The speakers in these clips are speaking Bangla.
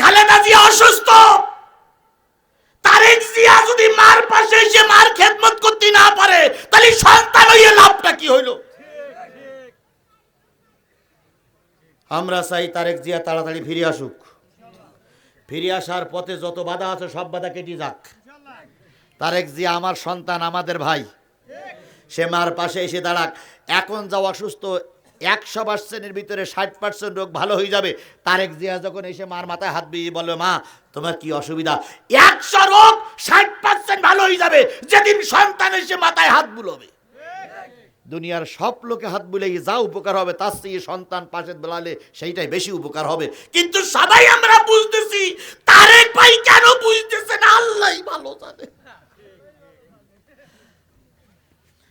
খালেদা জিয়া অসুস্থ। তারেক জিয়া যদি মার পাশে এসে মার খেদমত করতে না পারে, তাহলে সন্তান হইয়ে লাভটা কি হইল? আমরা চাই তারেক জিয়া তাড়াতাড়ি ফিরে আসুক। ফিরে আসার পথে যত বাধা আছে, সব বাধা কেটে যাক। তারেক জিয়া আমার সন্তান, আমাদের ভাই। সে মার পাশে এসে দাঁড়াক। এখন যা অসুস্থ একশো পার্সেন্টের ভিতরে ষাট পার্সেন্ট রোগ ভালো হয়ে যাবে। তারেক জিয়া যখন এসে মার মাথায় হাত দিয়ে বলবে, মা, তোমার কি অসুবিধা? একশো রোগ ষাট পার্সেন্ট ভালো হয়ে যাবে। যেদিন সন্তান এসে মাথায় হাত বুলবে। দুনিয়ার সব লোকে হাত বুলে যা উপকার হবে, তার চেয়ে সন্তান পাশে বেলালে সেইটাই বেশি উপকার হবে। কিন্তু সবাই আমরা বুঝতেছি, তারেক ভাই কেন বুঝতেছে না? আল্লাহ ভালো জানে।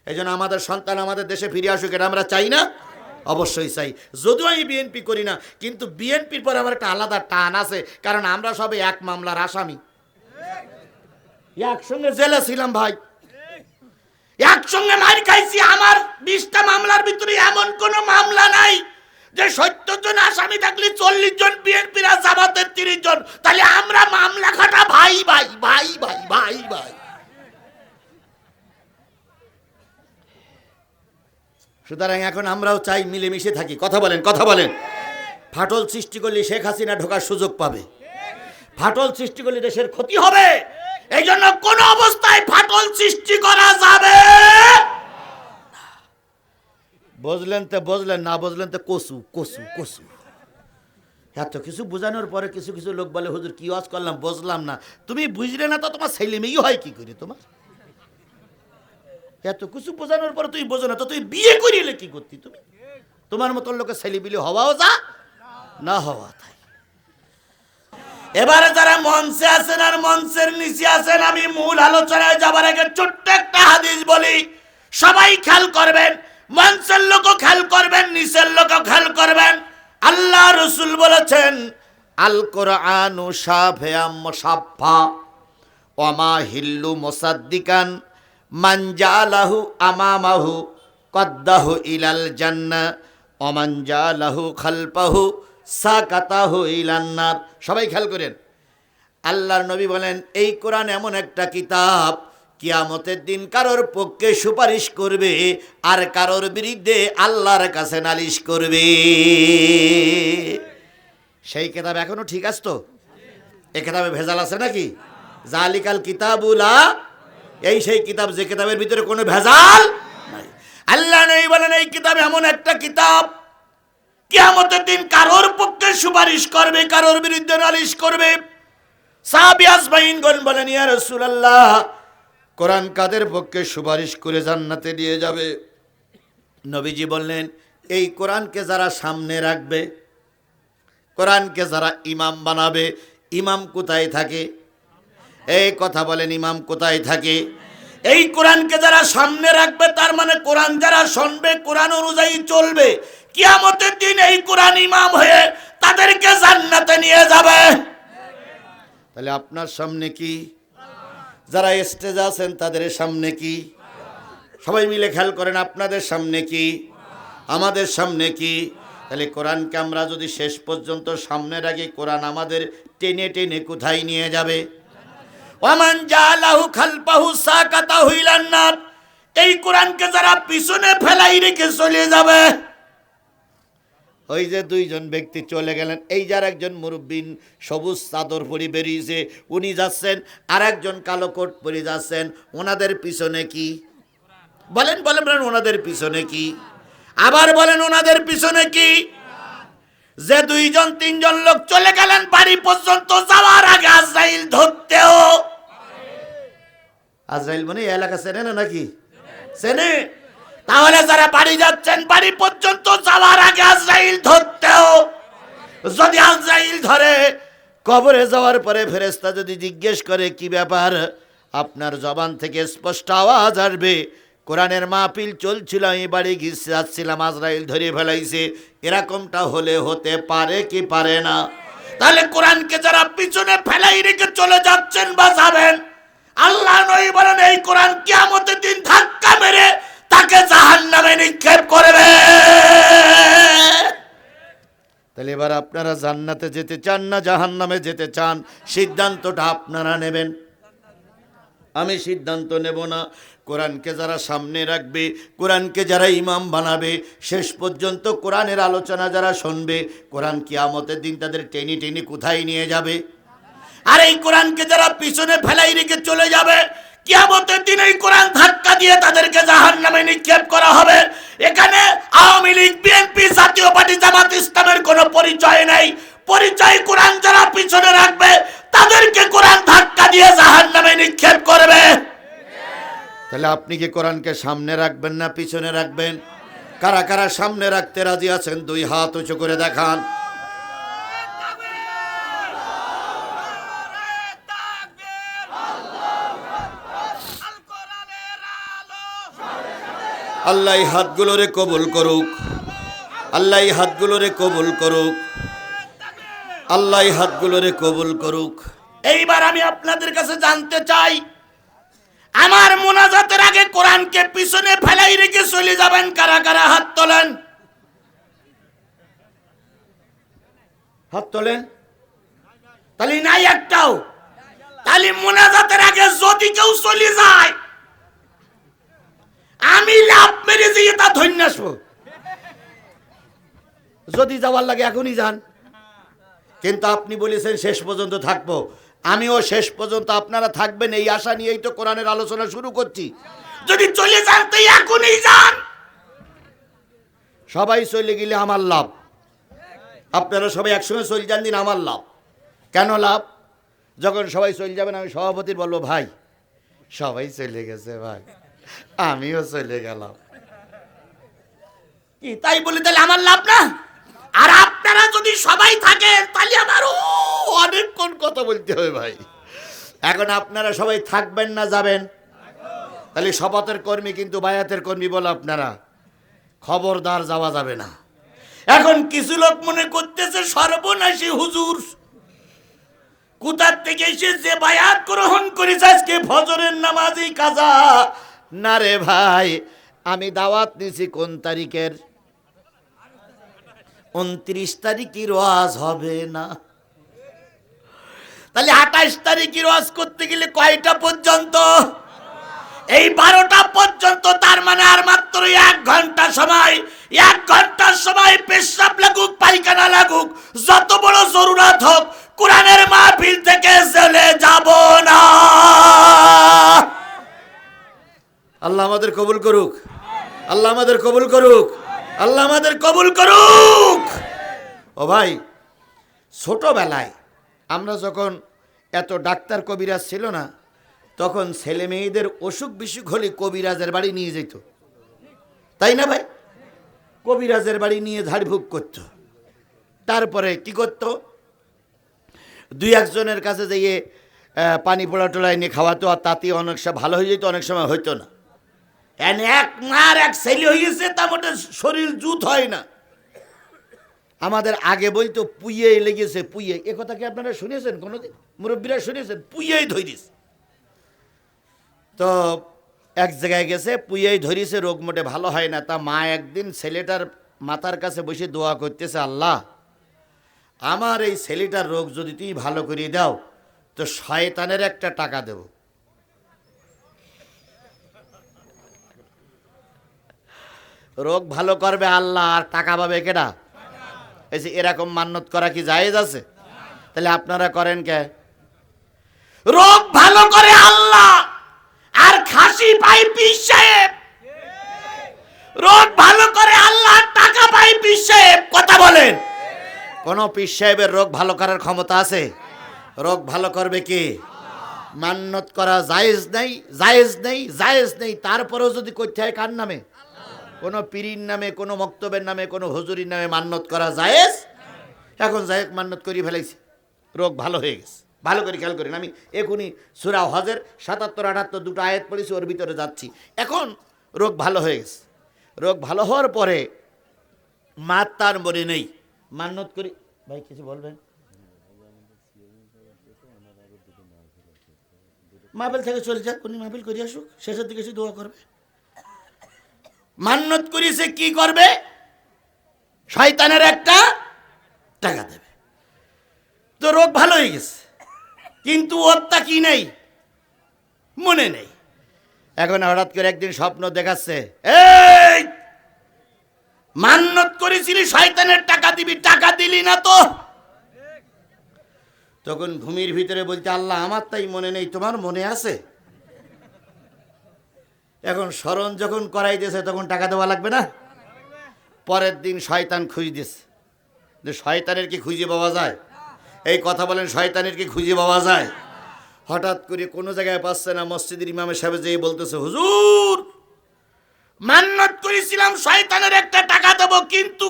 এই আমাদের সন্তান আমাদের দেশে ফিরে আসুক, এটা আমরা চাই না। অবশ্যই চাই। যদিও আমি বিএনপি করি না, কিন্তু বিএনপির পরে আমার একটা আলাদা টান আছে, কারণ আমরা সবে এক মামলার আসামি। একসঙ্গে জেলে ছিলাম ভাই। একসঙ্গে মার খাইছি, আমার বিশটা মামলার ভিতরে এমন কোন মামলা নাই যে সত্তর জন আসামি থাকলে চল্লিশ জন বিএনপির জামাতের তিরিশ জন তাহলে আমরা মামলা খাটা ভাই ভাই ভাই ভাই ভাই ভাই। সুতরাং এখন আমরাও চাই মিলেমিশে থাকি। কথা বলেন কথা বলেন। ফাটল সৃষ্টি করলে শেখ হাসিনা ঢোকার সুযোগ পাবে। ফাটল সৃষ্টি করলে দেশের ক্ষতি হবে। এই জন্য কোন অবস্থায় ফাটল সৃষ্টি করা যাবে। বুঝলেন তো, বুঝলেন, না বুঝলেন তো কসু কসু কসু। এত কিছু বোঝানোর পরে কিছু কিছু লোক বলে, হুজুর, কি ওয়াজ করলাম? বুঝলাম না। তুমি বুঝলে না তো তোমার ছেলে মেয়েই হয় কি করে তোমার? এত কিছু বোঝানোর পরে তুই বোঝো না, তো তুই বিয়ে করিলে কি করতি তুমি? তোমার মতন লোকের ছেলে বিলি হওয়াও যা, না হওয়া তাই। এবারে যারা মঞ্চে আছেন আর মঞ্চের নিচে আছেন, আমি মূল আলোচনায় যাবার আগে ছোট্ট একটা হাদিস বলি। সবাই খেয়াল করবেন, মঞ্চের লোকও খেয়াল করবেন, নিচের লোকও খেয়াল করবেন। আল্লাহ রসুল বলেছেন, আল কোরআনু সাফা ওমা হিল্লু মোসাদ্দিকান। মানজালাহু আমামাহু কদ্দাহু ইলাল জান্না, অমানজালাহু খালপাহু সাকাতাহু ইলান্নার সবাই খেয়াল করেন। আল্লাহর নবী বলেন, এই কোরআন এমন একটা কিতাব, কিয়ামতের দিন কারোর পক্ষে সুপারিশ করবে আর কারোর বিরুদ্ধে আল্লাহর কাছে নালিশ করবে। সেই কিতাব এখনও ঠিক আছে তো? এ কিতাবে ভেজাল আছে নাকি? জালিকাল কিতাবুলা এই সেই কিতাব, যে কিতাবের ভিতরে কোনো ভেজাল নাই। আল্লাহ নেই বলেন, এই কিতাব এমন একটা কিতাব, কিয়ামতের দিন কারোর পক্ষে সুপারিশ করবে, কারোর বিরুদ্ধে নালিশ করবে। সাহাবিয়াস বাইনগণ বলেন, ইয়া রাসূলুল্লাহ, কোরআন কাদের পক্ষে সুপারিশ করে জান্নাতে নিয়ে যাবে? নবীজি বললেন, এই কোরআনকে যারা সামনে রাখবে, কোরআনকে যারা ইমাম বানাবে, ইমাম কোথায় থাকে? এই কথা বলেন ইমাম কোথায় থাকে? এই কোরআনকে যারা সামনে রাখবে, তার মানে কোরআন যারা শুনবে, কোরআন অনুযায়ী চলবে। কিয়ামতের দিন এই কোরআন ইমাম হয়ে তাদেরকে জান্নাতে নিয়ে যাবে। তাহলে আপনার সামনে কি? যারা স্টেজে আছেন, তাদের সামনে কি? সবাই মিলে খেয়াল করেন, আপনাদের সামনে কি? আমাদের সামনে কি? তাহলে কোরআনকে আমরা যদি শেষ পর্যন্ত সামনে রাখি, কোরআন আমাদের টেনে টেনে কোথায় নিয়ে যাবে? ওমান জালাহু খালপাহু সাকাতাহু ইলান্নার এই কোরআনকে যারা পিছনে ফেলাই রেখে চলে যাবে, ওই যে দুইজন ব্যক্তি চলে গেলেন, এই যার একজন মুরব্বিন সবুজ চাদর পরি বেরিয়েছে, উনি যাচ্ছেন আর একজন কালো কোট পরে যাচ্ছেন, ওনাদের পিছনে কি? বলেন বলেন, ওনাদের পিছনে কি? আবার বলেন, ওনাদের পিছনে কি? যে দুইজন, তিনজন লোক চলে গেলেন, বাড়ি পর্যন্ত যাওয়ার আগে আজরাইল ধরতেও আজরাইল মানে এলাকা চেনে না নাকি? চেনে। তাহলে যারা বাড়ি যাচ্ছেন, বাড়ি পর্যন্ত যাওয়ার আগে আজরাইল ধরতেও যদি আজরাইল ধরে, কবরে যাওয়ার পরে ফেরেস্তা যদি জিজ্ঞেস করে, কি ব্যাপার? আপনার জবান থেকে স্পষ্ট আওয়াজ আসবে। কোরআনের মাহফিল চলছিল, আমি বাড়ি গিয়ে যাচ্ছিলাম, আজরাইল ধরে ফেলাইছে। এরকমটা হলে হতে পারে কি পারে না? তাহলে কোরআনকে যারা পিছনে ফেলাই রেখে চলে যাচ্ছেন বা যাবেন আল্লাহ নই বলেন, এই কোরআন কিয়ামতের দিন ধাক্কা মেরে তাকে জাহান নামে নিক্ষেপ করবে। তাহলে এবার আপনারা জান্নাতে যেতে চান না, জাহান্নামে যেতে চান? সিদ্ধান্তটা আপনারা নেবেন। আমি সিদ্ধান্ত নেব না। কোরআনকে যারা সামনে রাখবে, কোরআনকে যারা ইমাম বানাবে, শেষ পর্যন্ত কোরআনের আলোচনা যারা শুনবে, কোরআন কিয়ামতের দিন তাদের টেনে টেনে কোথায় নিয়ে যাবে? আর এই কোরআনকে যারা পিছনে ফেলাই রেখে চলে যাবে, কিয়ামতের দিন এই কোরআন ধাক্কা দিয়ে তাদেরকে জাহান নামে নিক্ষেপ করা হবে। এখানে আওয়ামী লীগ, বিএনপি, জাতীয় পার্টি, জামাত ইসলামের কোনো পরিচয় নেই। পরিচয় কোরআন যারা পিছনে রাখবে, তাদেরকে কোরআন ধাক্কা দিয়ে জাহান নামে নিক্ষেপ করবে। তাহলে আপনি কি কোরআনকে সামনে রাখবেন না পিছনে রাখবেন? কারা কারা সামনে রাখতে রাজি আছেন, দুই হাত উঁচু করে দেখান। আল্লাহ এই হাতগুলোরে কবুল করুক। আল্লাহ এই হাতগুলোরে কবুল করুক। আল্লাহ এই হাতগুলোরে কবুল করুক। এইবার আমি আপনাদের কাছে জানতে চাই আমার মোনাজাতের আগে কোরআনকে পিছনে ফেলাই রেখে চলে যাবেন কারা কারা? হাত তোলেন। হাত তোলেন। তাহলে নাই একটাও। তাহলে মোনাজাতের আগে যদি কেউ চলে যায়, আমি লাভ মেরে দিয়ে তা ধন্য যদি যাওয়ার লাগে এখনই যান। কিন্তু আপনি বলেছেন শেষ পর্যন্ত থাকব। আমিও শেষ পর্যন্ত আপনারা থাকবেন, এই আশা নিয়েই তো কোরআনের আলোচনা শুরু করছি। যদি চলে যান তো এখনই যান। সবাই চলে গেলে আমার লাভ। আপনারা সবাই একসঙ্গে চলে যান দিন, আমার লাভ। কেন লাভ? যখন সবাই চলে যাবেন, আমি সভাপতির বলব, ভাই, সবাই চলে গেছে ভাই। আমিও চলে গেলাম। কি, তাই বলি তাহলে আমার লাভ না? আর আপনারা যদি সবাই থাকেন, তাহলে আমার ও অনেকক্ষণ কথা বলতে হবে ভাই। এখন আপনারা সবাই থাকবেন না যাবেন। তাহলে শপথের কর্মী কিন্তু বায়াতের কর্মী বলে আপনারা। খবরদার যাওয়া যাবে না। এখন কিছু লোক মনে করতেছে, সর্বনাশী হুজুর। কোথার থেকে এসে যে বায়াত গ্রহণ করেছে, আজকে ফজরের নামাজই কাজা। না রে ভাই, আমি দাওয়াত নিছি কোন তারিখের? উনত্রিশ তারিখই রোয়াজ হবে না। তাহলে আঠাশ তারিখই রোয়াজ করতে গেলে কয়টা পর্যন্ত? এই বারোটা পর্যন্ত তার মানে আর মাত্র এক ঘণ্টা সময়। এক ঘণ্টার সময় পেশাব লাগুক, পায়খানা লাগুক, যত বড় জরুরত হোক, কোরআনের মাহফিল থেকে চলে যাব না। আল্লাহ আমাদের কবুল করুক। আল্লাহ আমাদের কবুল করুক। আল্লাহ আমাদের কবুল করুক। ও ভাই, ছোটবেলায় আমরা যখন এত ডাক্তার কবিরাজ ছিল না, তখন ছেলে মেয়েদের অসুখ বিসুখ হলে কবিরাজের বাড়ি নিয়ে যেত। তাই না ভাই? কবিরাজের বাড়ি নিয়ে ঝাড়ফুঁক করত। তারপরে কি করত? দুই একজনের কাছে যেয়ে পানি পোড়া টোলায় নিয়ে খাওয়াতো, আর তাতে অনেক সময় ভালো হয়ে যেত, অনেক সময় হইতো না। এক মার এক ছেলে হয়েছে তা মোটে শরীর জুত হয় না। আমাদের আগে বলতো পুইয়ে লেগেছে পুইয়ে এ কথা কি আপনারা শুনেছেন কোনোদিন? মুরব্বীরা শুনেছেন? পুইয়েই ধরিস তো এক জায়গায় গেছে, পুইয়েই ধরিছে, রোগ মোটে ভালো হয় না। তা মা একদিন ছেলেটার মাথার কাছে বসে দোয়া করতেছে, আল্লাহ, আমার এই ছেলেটার রোগ যদি তুমি ভালো করিয়ে দাও, তো শয়তানের একটা টাকা দেব। রোগ ভালো করবে আল্লাহ, আর টাকা পাবে কেডা? এই এরকম মান্যত করা কি জায়েজ আছে? তাহলে আপনারা করেন কে? রোগ ভালো করে আল্লাহ, আর খাসি পাই পীর রোগ ভালো করে আল্লাহ টাকা পাই পীর কথা বলেন। কোন পীর সাহেবের রোগ ভালো করার ক্ষমতা আছে? রোগ ভালো করবে কি? মান্যত করা জায়েজ নেই জায়েজ নেই জায়েজ নেই। তারপরেও যদি করতে হয় কার নামে? কোনো পীরির নামে, কোনো মক্তবের নামে, কোনো হুজুরির নামে মান্যত করা জায়েজ? এখন জায়েজ মান্যত করি ফেলাইছি। রোগ ভালো হয়ে গেছে। ভালো করে খেয়াল করেন, আমি এখনই সুরা হজের সাতাত্তর, আটাত্তর দুটো আয়াত পড়েছি, ওর ভিতরে যাচ্ছি। এখন রোগ ভালো হয়ে গেছে। রোগ ভালো হওয়ার পরে মা তার মনে নেই। মান্যত করি ভাই, কিছু বলবেন? মাহফিল থেকে চলে যাক, উনি মাহফিল করে আসুক, শেষের দিকে এসে দোয়া করবে। মান্যত করিয়েছে কি করবে? শয়তানের একটা টাকা দেবে। তো রোগ ভালো হয়ে গেছে। কিন্তু ওরটা কি নেই? মনে নেই। এখন হঠাৎ করে একদিন স্বপ্ন দেখাচ্ছে, এই, মান্নত করেছিলি, শয়তানের টাকা দিবি, টাকা দিলি না তো? তখন ঘুমির ভিতরে বলতে, আল্লাহ, আমার তাই মনে নেই, তোমার মনে আছে? এখন স্মরণ যখন করাই দিয়েছে তখন টাকা দেওয়া লাগবে না? পরের দিন শয়তান খুঁজ দিয়েছে যে শয়তানের কি খুঁজে পাওয়া যায়? এই কথা বলেন, শয়তানের কি খুঁজে পাওয়া যায়? হঠাৎ করে কোনো জায়গায় পাচ্ছে না, মসজিদের ইমামের সাহেব যেয়ে বলতেছে, হুজুর, মান্নত করেছিলাম, শয়তানের একটা টাকা দেবো, কিন্তু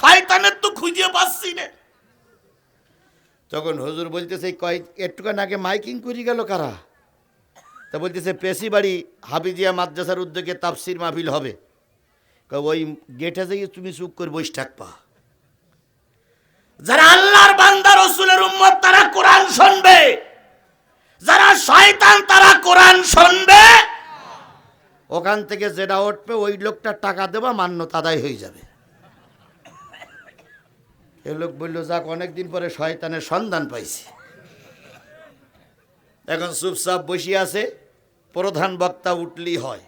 শয়তানের তো খুঁজে পাচ্ছি না। তখন হুজুর বলতেছে, কয় একটুখান আগে মাইকিং করে গেল কারা? তা বলতেছে, পেশি বাড়ি হাবিজিয়া মাদ্রাসার উদ্যোগে তাফসির মাহফিল হবে। ওই গেটে যাই তুমি চুপ করে বসে থাকবা। যারা আল্লাহর বান্দা, রসুলের উম্মত, তারা কোরআন শুনবে। যারা শয়তান, তারা কোরআন শুনবে। ওখান থেকে যেটা উঠবে, ওই লোকটা টাকা দেবা মান্য আদায় হয়ে যাবে। এ লোক বলল, যাক, অনেকদিন পরে শয়তানের সন্ধান পাইছি। এখন চুপচাপ বসে আছে, প্রধান বক্তা উঠলেই হয়।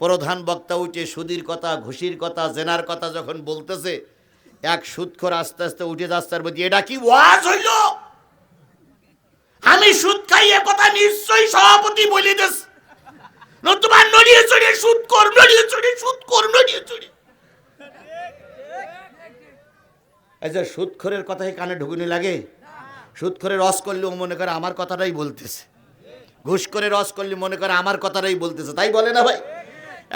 প্রধান বক্তা উঠে সুদির কথা, ঘুষির কথা, জেনার কথা যখন বলতেছে, এক সুদখোর আস্তে আস্তে উঠে যাচ্ছে আর বলছি, এটা কি ওয়াজ হইল? আমি সুদ খাই, এ কথা নিশ্চয়ই সভাপতি বলে দিস। নতুবা নড়িয়ে চড়িয়ে সুদ কর, নড়িয়ে চড়িয়ে সুদ কর, নড়িয়ে চড়িয়ে। আচ্ছা সুদখোরের কথাই কানে ঢুকুনি লাগে? সুদখোরের রস করলেও মনে করে আমার কথাটাই বলতেছে। ঘুষ করে রস করলে মনে করে আমার কথাটাই বলতেছে। তাই বলে না ভাই?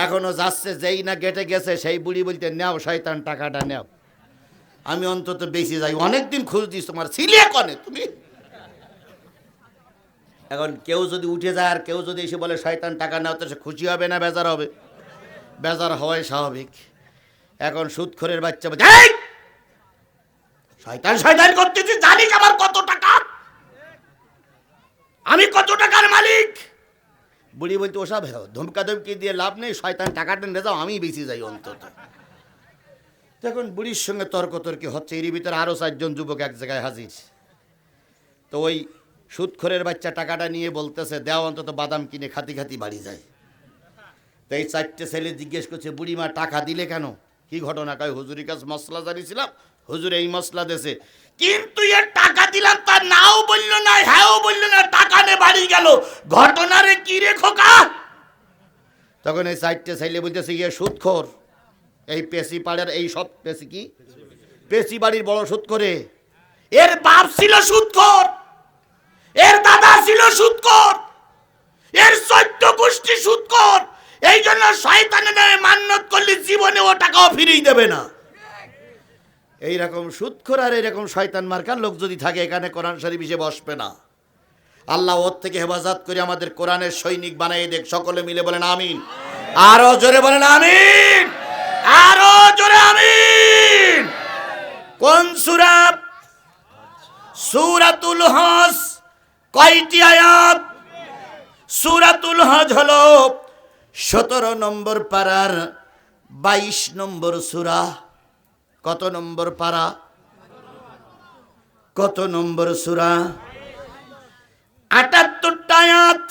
এখনও যাচ্ছে, যেই না গেটে গেছে, সেই বুড়ি বলতে, নেও শয়তান, টাকাটা নেও। আমি অন্তত বেশি যাই। অনেকদিন খোঁজ দিস তোমার ছিলে কনে তুমি? এখন কেউ যদি উঠে যায় আর কেউ যদি এসে বলে, শয়তান, টাকা নেও, তো সে খুশি হবে না বেজার হবে? বেজার হওয়াই স্বাভাবিক। এখন সুদখোরের বাচ্চা শয়তান শয়তান করতেছি জানিস আমার আমি কত টাকার মালিক? বুড়ি বলতে ওসব ধমকা ধমকি দিয়ে লাভ নেই, শয়তান টাকাটা নিয়ে যাও আমি বেশি যাই অন্তত। তখন বুড়ির সঙ্গে তর্ক তর্কি হচ্ছে, এরই ভিতরে আরও চারজন যুবক এক জায়গায় হাজির। তো ওই সুদখোরের বাচ্চা টাকাটা নিয়ে বলতেছে, দেও অন্তত বাদাম কিনে খাতি খাতি বাড়ি যায় তো এই চারটে ছেলে জিজ্ঞেস করছে, বুড়িমা, টাকা দিলে কেন? কি ঘটনা? কয় হুজুরি কাছে মশলা জানিয়েছিলাম হুজুর এই মশলা দেশে কিন্তু এর টাকা দিলাম, তার নাও বলল না, হ্যাঁও বলল না, টাকা নে, বাড়ি গেল। ঘটনারে কি রে খোকা? তখন এই চারটে ছেলে বলতেছে ইয়ে সুদখোর এই পেশি পাড়ার এই সব পেশি কি? পেশি বাড়ির বড় সুদ করে এর বাপ ছিল সুদখোর এর দাদা ছিল সুদখোর এর চৈত্য গোষ্ঠী সুদখোর এই জন্য শয়তানের মান্যত করলে জীবনে ও টাকাও ফিরিয়ে দেবে না। এইরকম সুদখোর আর এরকম শয়তান মার্কার লোক যদি থাকে, এখানে কোরআন শরীফ হিসেবে বসবে না। আল্লাহ ওর থেকে হেফাজত করে আমাদের কোরআনের সৈনিক বানাই দেখ, সকলে মিলে বলেন আমিন। আরও জোরে বলেন আমিন! আরও জোরে আমিন! কোন সূরা? সূরাতুল হজ, কয়টি আয়াত? সূরাতুল হজ হলো সতেরো নম্বর পারার বাইশ নম্বর সূরা। কত নম্বর পারা? কত নম্বর সুরা? আটাত্তরটা আয়াত।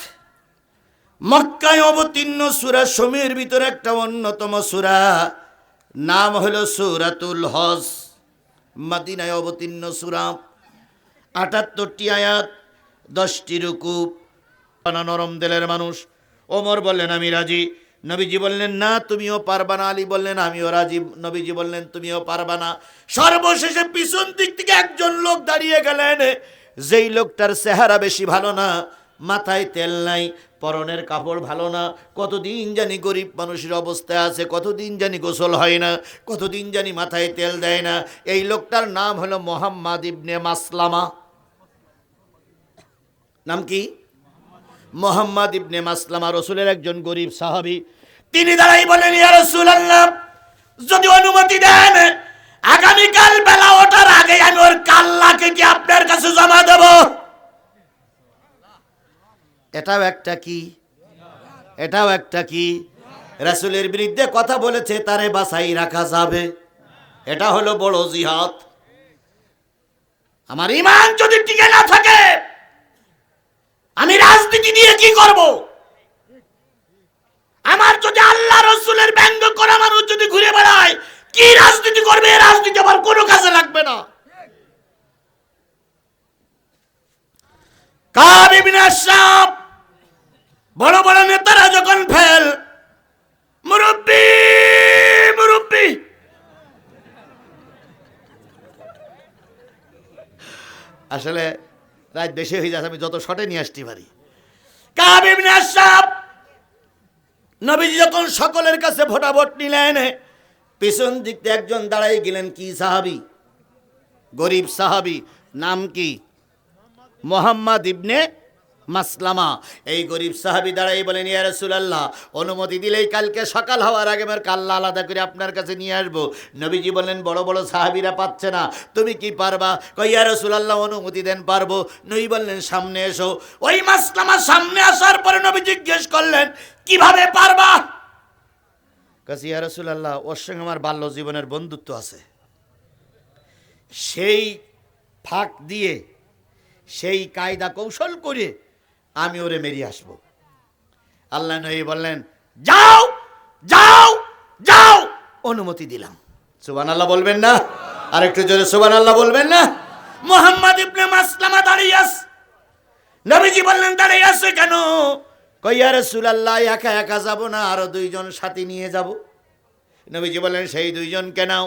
মক্কায় অবতীর্ণ সূরা সময়ের ভিতরে একটা অন্যতম সূরা। নাম হলো সূরাতুল হজ। মদিনায় অবতীর্ণ সূরা। আটাত্তরটি আয়াত, দশটি রুকুব না নরম দিলের মানুষ। ওমর বললেন, আমি রাজি। নবীজি বললেন, না, তুমিও পারবা না। আলী বললেন, আমিও রাজি। নবীজি বললেন, তুমিও পারবা না। সর্বশেষে পিছন দিক থেকে একজন লোক দাঁড়িয়ে গেলেন। যেই লোকটার চেহারা বেশি ভালো না, মাথায় তেল নাই, পরনের কাপড় ভালো না, কতদিন জানি গরিব মানুষের অবস্থায় আছে, কতদিন জানি গোসল হয় না, কতদিন জানি মাথায় তেল দেয় না। এই লোকটার নাম হলো মোহাম্মদ ইবনে মাসলামা। নাম কি? মোহাম্মদ ইবনে মাসলামা রসুলের একজন গরিব সাহাবি। তিনি দাঁড়াই বলেন, ইয়া রাসূলুল্লাহ, যদি অনুমতি দেন, আগামীকাল বেলা ওঠার আগে আমি ওর কাল্লাকে কি আপনার কাছে জমা দেব? এটাও একটা কি? এটাও একটা কি? রাসূলের বিরুদ্ধে কথা বলেছে, তারে বাসাই রাখা যাবে। এটা হলো বড় জিহাদ। আমার ইমান যদি টিকে না থাকে আমি রাজনীতি নিয়ে কি করব? আমার যদি আল্লাহ রসুলের ব্যঙ্গ করা মানুষ যদি ঘুরে বেড়ায়, কি রাজনীতি করবে? এই রাজনীতি আমার কোনো কাজে লাগবে না। বড় বড় নেতারা যখন ফেল, মুরব্বী মুরব্বী। আসলে রাত বেশি হয়ে যাচ্ছে, আমি যত শটে নিয়ে আসতে পারি। নবীজি যখন সকলের কাছে ভোটাভোট নিলেন, পিছন দিক একজন দাঁড়াই গেলেন, কি সাহাবি? গরিব সাহাবি, নাম কি? মোহাম্মদ ইবনে মাসলামা। এই গরিব সাহাবি দাঁড়াই বলেন, ইয়া রাসূলুল্লাহ, অনুমতি দিলেই কালকে সকাল হওয়ার আগে আমার কাল্লা আলাদা করে আপনার কাছে নিয়ে আসব। নবীজি বললেন, বড় বড় সাহাবিরা পাচ্ছে না, তুমি কি পারবা? কই ইয়া রাসূলুল্লাহ, অনুমতি দেন, পারব। নই বললেন, সামনে এসো। ওই মাসলামা সামনে আসার পরে নবী জিজ্ঞেস করলেন, কীভাবে পারবা? কাছে ইয়া রাসূলুল্লাহ, ওর সঙ্গে আমার বাল্য জীবনের বন্ধুত্ব আছে। সেই ফাঁক দিয়ে, সেই কায়দা কৌশল করে আমি ওরে মেরিয়ে আসব। আল্লাহ নবী বললেন, যাও যাও যাও। অনুমতি দিলাম। সুবান আল্লাহ বলবেন না? আর একটু জোরে সুবান আল্লাহ বলবেন না? মোহাম্মদ ইবনে মাসলামা দাঁড়িয়ে আস। নবীজি বললেন, দাঁড়িয়ে আছে কেন? কইয়া রাসূলুল্লাহ, একা একা যাব না, আরও দুইজন সাথী নিয়ে যাব। নবীজি বললেন, সেই দুইজন কেনাও